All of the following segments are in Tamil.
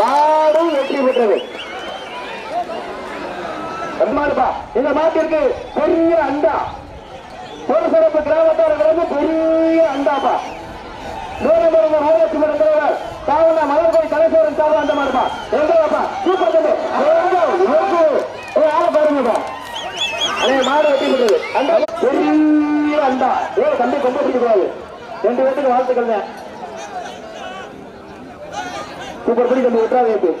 மாடும் வெற்றி பெற்றது. இந்த மாட்டிற்கு பெரிய அண்டா. ஒரு சிறப்பு கிராமத்தார்களுக்கு பெரிய அண்டாப்பா. நூறு நூலட்சுமி இருக்கிறவர் தாவணா மலர்கோய் கலைசோரன் தாவா அந்த மாதிரிப்பா எங்கப்பா சூப்பர் தம்பி ஆள பாருங்கப்பா அதே மாடு வெட்டி விடுறது அந்த பெரிய அண்டா ஏ தம்பி கொண்டு பிடிக்கக்கூடாது ரெண்டு பேத்துக்கு வாழ்த்துக்கள் தான் சூப்பர் பிடி தம்பி விட்டுறாது எப்படி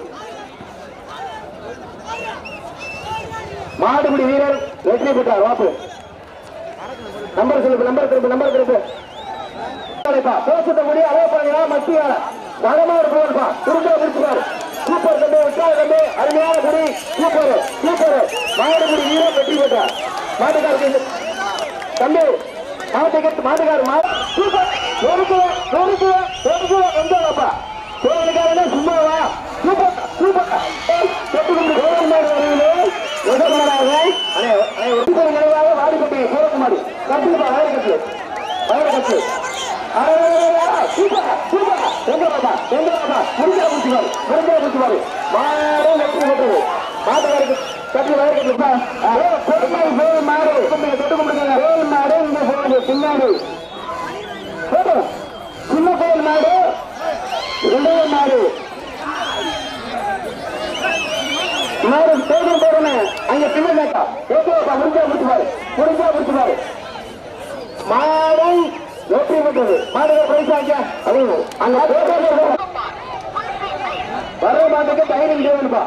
மாடுபிடி வீரர் வெற்றி பெற்றார் வாப்பு. நம்பர் திருப்பு நம்பர் திருப்பு நம்பர் திருப்பு பேசுத்த முடிய அளவு மத்திய வடமாடு போயிருப்பா திரும்ப பிடிச்சுப்பாரு சூப்பர் தம்பி விட்டாரு தம்பி அருமையான குடி. சூப்பர் சூப்பர் மாடுபிடி வீரர் வெற்றி பெற்றார். மாட்டுக்காருக்கு தம்பி மாட்டுக்கு மாட்டுக்காரு மாடு சூப்பர் நொறுக்கு நொறுக்கு நொறுக்கு வந்தாப்பா கோவிலுக்காரனே சும்மாவா சூப்பர் சூப்பர் கட்டு கொண்டு கோவில் மாடு வருவீங்களே உதவமாறாக அண்ணே அண்ணே ஒரு நினைவாக வாடிப்பட்டி சூரக்குமாரி கட்டுப்பா வயறு கட்டு வயறு கட்டு சூப்பர் சூப்பர் எங்க பாப்பா? எங்க பாப்பா? முடிஞ்சா முடிச்சுவாரு முடிஞ்சா முடிச்சுவாரு மாடு வெற்றி பெற்றது மாட்டுக்காருக்கு கட்டி வயறு கட்டுப்பா மாடு தொட்டு கும்பிடுங்க கோவில் மாடு இந்த கோவில் பின்னாடி. சின்ன கோயில் மாடு. ரெண்டாவது மாடு. மாடு தேர்தல் போறேன் அங்க பின்னாடி ஓகேப்பா முடிஞ்சா முடிச்சுப்பாரு முடிஞ்சா முடிச்சுப்பாரு மாடை வெற்றி பெற்றது மாடுகள் பிரைஸ் ஆக்கியா அது அங்க தேர்தல் வர மாட்டுக்கு டைனிங் டேபிள்ப்பா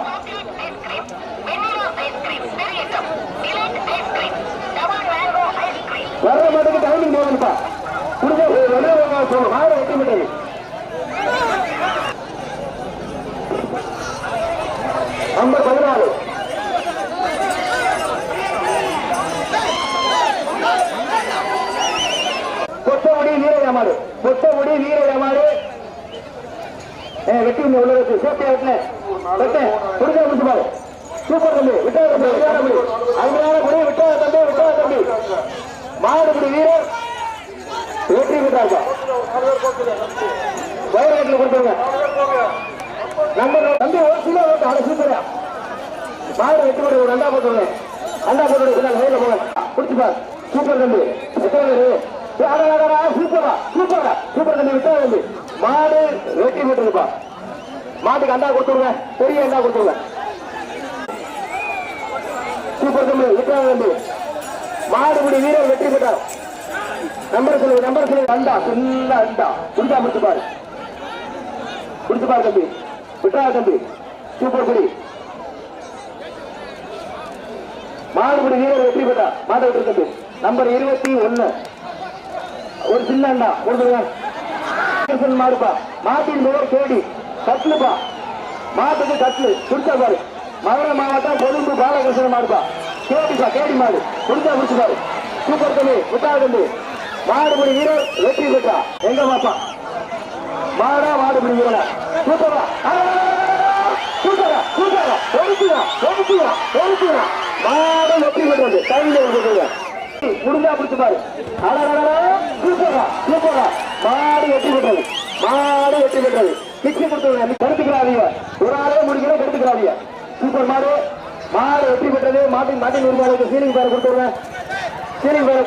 வர்ற மாட்டுக்கு டைனிங் டேபிள்ப்பா முடிஞ்சா வெளியே மாடு வெற்றி பெற்றது நம்பர் பதினாறு பொட்டமுடி வீரையமாடு பொட்டமுடி வீரையமாடு வெட்டி உள்ள வச்சு சேஃப்டி ஆகல வெட்டேன். முடிச்சு பாரு. சூப்பர் தம்பி. விட்டா தம்பி. விட்டா தம்பி. அருமையான முடி விட்டா தம்பி. தம்பி. மாடுபடி வீரர் வெற்றி பெற்றாங்க வயர் கட்டில் கொடுத்துருங்க நம்பர் தம்பி ஒரு கிலோ ஓட்டு அரை சூப்பரா மாடு வெட்டி போட்டு ஒரு அண்டா போட்டுருங்க அண்டா போட்டு பின்னால் கையில போங்க. பிடிச்சிப்பா சூப்பர் தம்பி. எத்தனை பேரு ஏ, அட, அட, சூப்பரா சூப்பரா சூப்பர் தம்பி விட்டா தம்பி. மாடு வெட்டி போட்டுருப்பா. மாட்டுக்கு அண்டா கொடுத்துருங்க. பெரிய அண்டா கொடுத்துருங்க. சூப்பர் தம்பி விட்டா தம்பி. மாடுபிடி வீரர் வெற்றி பெற்றார். நம்பர் சொல்லு நம்பர் சொல்லு அண்டா சின்ன அண்டா. புடிச்சா முடிச்சு பாரு. பிடிச்சு பாரு தம்பி. விட்டுறா தம்பி. சூப்பர் குடி. மாடுபிடி வீரர் வெற்றி பெற்றா. மாடு விட்டு தம்பி. நம்பர் இருபத்தி ஒன்னு. ஒரு சின்ன அண்டா கொடுத்துருங்க மாடுப்பா. மாட்டின் பெயர் கேடி கட்லுப்பா மாட்டுக்கு கட்லு குடிச்சா பாரு. மதுரை மாவட்டம் கொழும்பு பாலகிருஷ்ணன் மாடுப்பா. கேடிப்பா கேடி மாடு. குடிச்சா குடிச்சு பாரு. சூப்பர் தம்பி. விட்டா தம்பி. மாடுபிடி வீரர் வெற்றி பெற்றா. எங்க பாப்பா மாடா மாடுபிடி வீரனா சூப்பரா சூப்பரா சூப்பரா ஒடுக்குதா ஒடுக்குதா ஒடுக்குதா மாடு எப்படி பெற்றது கையில கொடுக்குங்க முடிஞ்சா பிடிச்சு பாரு. அடடடடா, சூப்பரா சூப்பரா மாடு வெற்றி பெற்றது மாடு வெற்றி பெற்றது பிச்சு கொடுத்துருங்க கருத்துக்கிறாதீங்க ஒரு ஆளே முடிக்கிற கருத்துக்கிறாதீங்க சூப்பர் மாடு. மாடு வெற்றி பெற்றது மாட்டின் மாட்டின் உரிமையாளருக்கு சீலிங் பேரை கொடுத்துருங்க சீலிங் பேரை